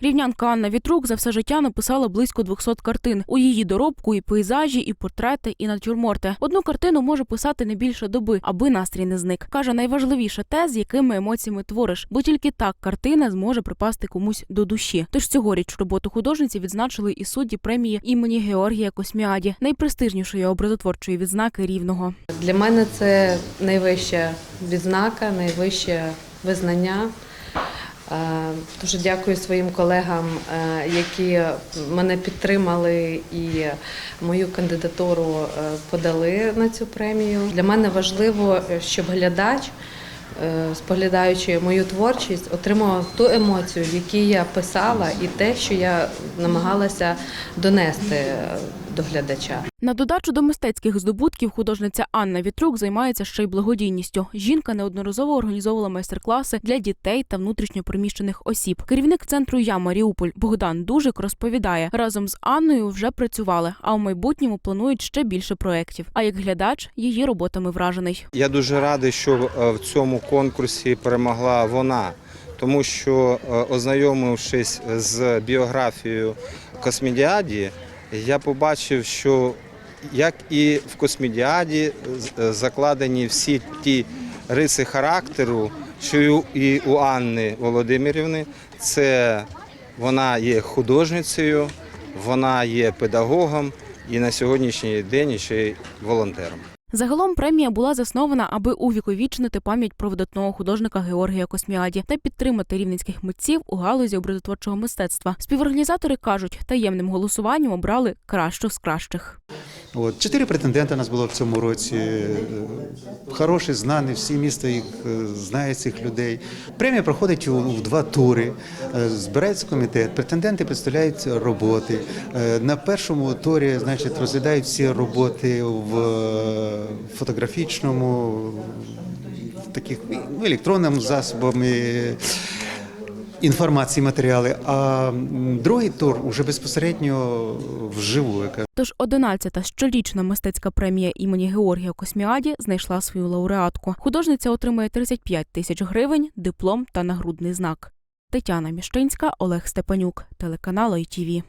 Рівнянка Анна Вітрук за все життя написала близько 200 картин. У її доробку і пейзажі, і портрети, і натюрморти. Одну картину може писати не більше доби, аби настрій не зник. Каже, найважливіше те, з якими емоціями твориш, бо тільки так картина зможе припасти комусь до душі. Тож цьогоріч роботу художниці відзначили і судді премії імені Георгія Косміаді, найпрестижнішої образотворчої відзнаки рівного. Для мене це найвища відзнака, найвище визнання. Дуже дякую своїм колегам, е, які мене підтримали і мою кандидатуру е, подали на цю премію. Для мене важливо, щоб глядач, е, споглядаючи мою творчість, отримував ту емоцію, в якій я писала, і те, що я намагалася донести е, до глядача. На додачу до мистецьких здобутків художниця Анна Вітрук займається ще й благодійністю. Жінка неодноразово організовувала майстер-класи для дітей та внутрішньопереміщених осіб. Керівник центру Я Маріуполь Богдан Дужик розповідає, разом з Анною вже працювали, а в майбутньому планують ще більше проєктів. А як глядач її роботами вражений. Я дуже радий, що е, в цьому конкурсі перемогла вона, тому що, е, ознайомившись з біографією Космідіаді, я побачив, що як і в Космідіаді е, закладені всі ті риси характеру, що і у Анни Володимирівни, це вона є художницею, вона є педагогом і на сьогоднішній день ще й волонтером. Загалом премія була заснована, аби увіковічнити пам'ять про видатного художника Георгія Косміаді та підтримати рівненських митців у галузі образотворчого мистецтва. Співорганізатори кажуть, таємним голосуванням обрали кращу з кращих. От чотири претенденти у нас було в цьому році. Е, Хороші, знані, всі міста їх е, знають цих людей. Премія проходить в два тури. Е, Збирається комітет, претенденти представляють роботи. На першому турі, значить, розглядають всі роботи в фотографічному, в таких ну, електронним засобами інформації, матеріали. А другий тур уже безпосередньо вживу, Тож 11-та щорічна мистецька премія імені Георгія Косміаді знайшла свою лауреатку. Художниця отримує 35 тисяч гривень, диплом та нагрудний знак. Тетяна Міщинська, Олег Степанюк, телеканал ITV.